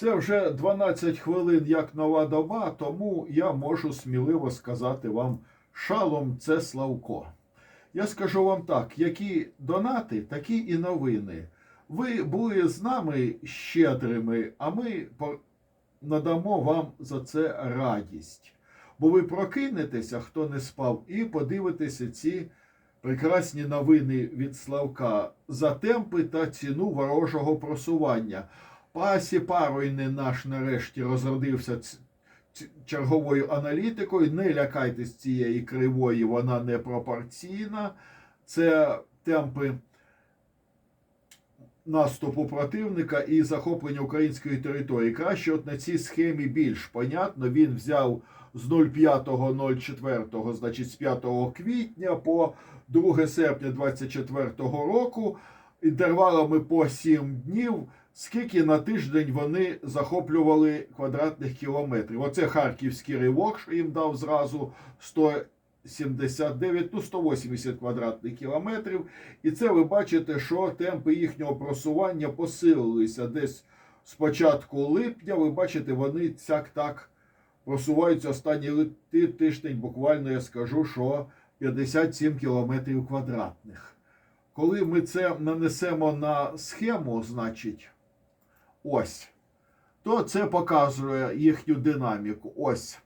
Це вже 12 хвилин як нова доба, тому я можу сміливо сказати вам шалом це Славко. Я скажу вам так: які донати, такі і новини. Ви були з нами щедрими, а ми надамо вам за це радість. Бо ви прокинетеся, хто не спав, і подивитеся ці прекрасні новини від Славка за темпи та ціну ворожого просування. Пасі Паройне наш нарешті розродився черговою аналітикою. Не лякайтесь цієї кривої, вона не пропорційна. Це темпи наступу противника і захоплення української території. Краще от на цій схемі більш понятно. Він взяв з 05.04, значить з 5 квітня по 2 серпня 24 року, інтервалами по 7 днів. Скільки на тиждень вони захоплювали квадратних кілометрів? Оце харківський ривок, що їм дав зразу 179, ну 180 квадратних кілометрів. І це ви бачите, що темпи їхнього просування посилилися десь з початку липня. Ви бачите, вони цяк так просуваються останній тиждень. Буквально я скажу, що 57 кілометрів квадратних. Коли ми це нанесемо на схему, значить, ось, то це показує їхню динаміку. Ось.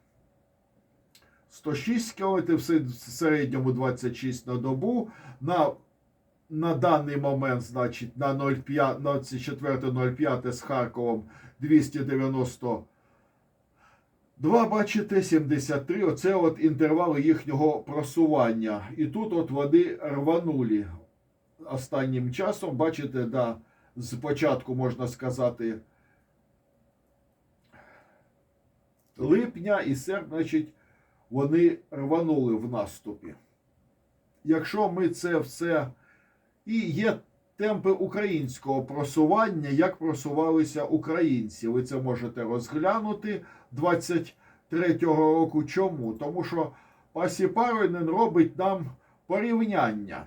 106 км, в середньому 26 на добу. На, на даний момент, значить, на 0,5 з Харковом 290 Два, бачите, 73. Оце от інтервали їхнього просування. І тут от вони рванули останнім часом. Бачите, да, з початку можна сказати липня і серпня, значить, вони рванули в наступі. Якщо ми це все. І є темпи українського просування, як просувалися українці. Ви це можете розглянути 23-го року. Чому? Тому що Пасі Паройнен робить нам порівняння.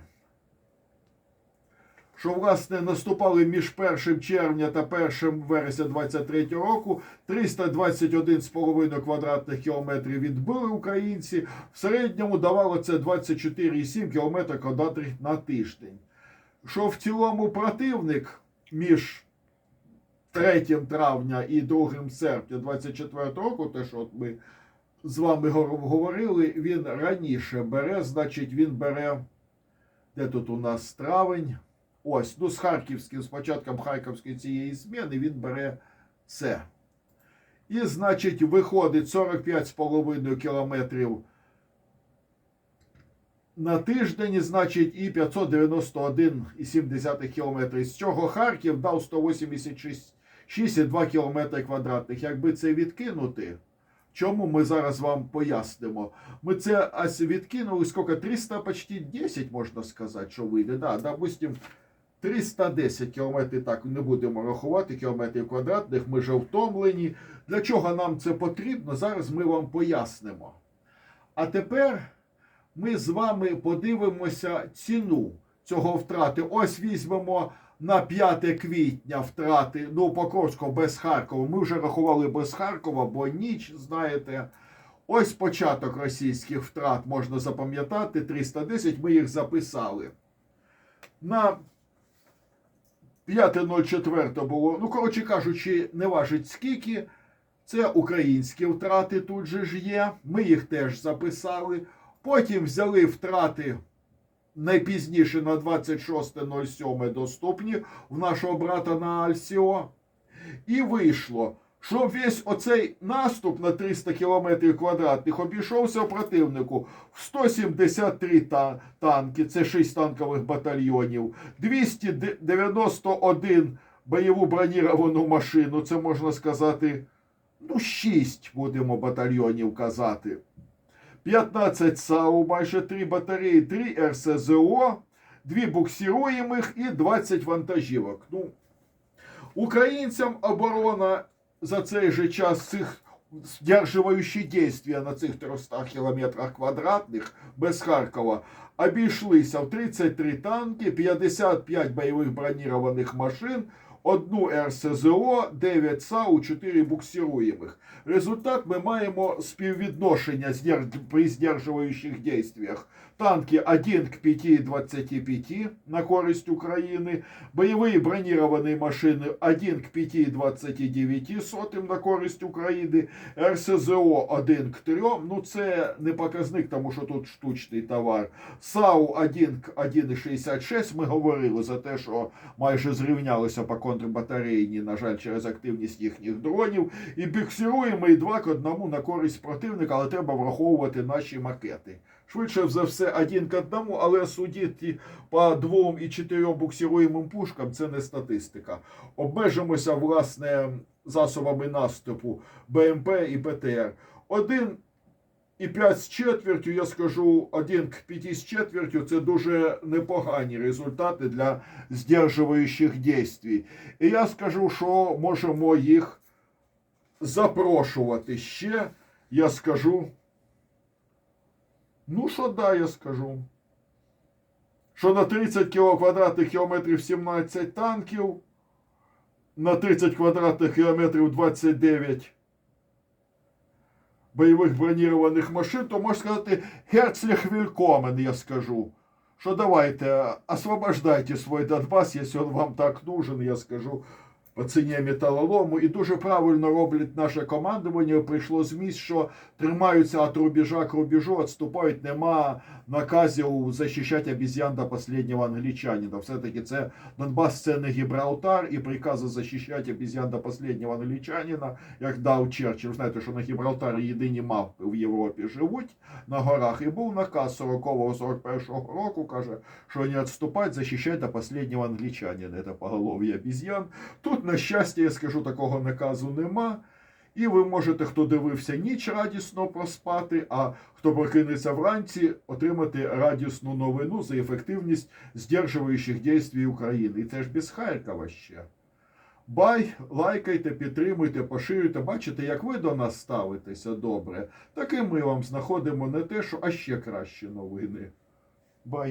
Що, власне, наступали між 1 червня та 1 вересня 23 року 321,5 квадратних кілометрів відбили українці. В середньому давало це 24,7 кілометрів квадратних на тиждень. Що в цілому противник між 3 травня і 2 серпня 24 року, те, що от ми з вами говорили, він раніше бере, значить, він бере, де тут у нас травень? Ось, ну з Харківським, з початком Харківської цієї зміни він бере це. І, значить, виходить 45,5 кілометрів на тиждень, значить, і 591,7 кілометрів. З чого Харків дав 186,2 кілометри квадратних. Якби це відкинути, чому ми зараз вам пояснимо? Ми це ось відкинули, скільки? 300 почти 10, можна сказати, що вийде. Да, допустим, 310 кілометрів, так не будемо рахувати кілометрів квадратних, ми вже втомлені. Для чого нам це потрібно? Зараз ми вам пояснимо. А тепер ми з вами подивимося ціну цього втрати. Ось візьмемо на 5 квітня втрати, ну, Покровського без Харкова. Ми вже рахували без Харкова, бо ніч, знаєте. Ось початок російських втрат можна запам'ятати 310, ми їх записали. На 5.04 було, ну, коротше кажучи, не важить скільки. Це українські втрати тут же ж є. Ми їх теж записали. Потім взяли втрати найпізніше на 26.07 доступні в нашого брата на Альсіо. І вийшло, що весь оцей наступ на 300 кілометрів квадратних обійшовся противнику в 173 та- танки, це 6 танкових батальйонів, 291 бойову броніровану машину, це можна сказати, ну, 6 будемо батальйонів казати. 15 САУ, майже 3 батареї, 3 РСЗО, 2 буксируємих і 20 вантажівок. Ну, українцям оборона за цей же час цих сдерживающие действия на цих 300 кілометрах квадратних без Харкова обійшлися в 33 танки, 55 бойових бронірованих машин, одну РСЗО, 9 САУ, 4 буксируємих. Результат ми маємо співвідношення при здержуючих дійствах. Танки 1 к 5,25 на користь України, бойові броніровані машини 1 к 5,29 сотим на користь України, РСЗО 1 к 3, ну це не показник, тому що тут штучний товар. САУ 1 к 1,66 ми говорили за те, що майже зрівнялися по контрбатарейні, на жаль, через активність їхніх дронів. І біксируємо і 2 к 1 на користь противника, але треба враховувати наші макети. Швидше за все, один к одному, але судити по двом і чотирьом буксируємим пушкам це не статистика. Обмежимося, власне, засобами наступу БМП і БТР. Один і 5 з четвертю, я скажу, 1 к 5 з четвертю це дуже непогані результати для здержуючих дій. І я скажу, що можемо їх запрошувати ще. Я скажу. Ну, що да, я скажу. Що на 30 квадратних кілометрів 17 танків, на 30 квадратних кілометрів 29 бойових бронірованих машин, то можна сказати, Герцліх Вількомен, я скажу. Що давайте, освобождайте свой Донбас, якщо він вам так нужен, я скажу ціні металолому. І дуже правильно роблять наше командування. Прийшло з місць, що тримаються від рубежа к рубежу, відступають, нема наказів захищати обезьян до останнього англічанина. Все-таки це Донбас це не Гібралтар, і прикази захищати обезьян до останнього англічанина, як дав Черчилль. Знаєте, що на Гібралтарі єдині мавпи в Європі живуть на горах. І був наказ 40-41 року, каже, що не відступати, захищати до останнього англічанина. Це поголов'я обезьян. Тут, на щастя, я скажу, такого наказу нема. І ви можете, хто дивився ніч радісно проспати, а хто прокинеться вранці, отримати радісну новину за ефективність здержуючих дій України. І це ж без Харкова ще. Бай, лайкайте, підтримуйте, поширюйте. Бачите, як ви до нас ставитеся добре, так і ми вам знаходимо не те, що а ще кращі новини. Бай.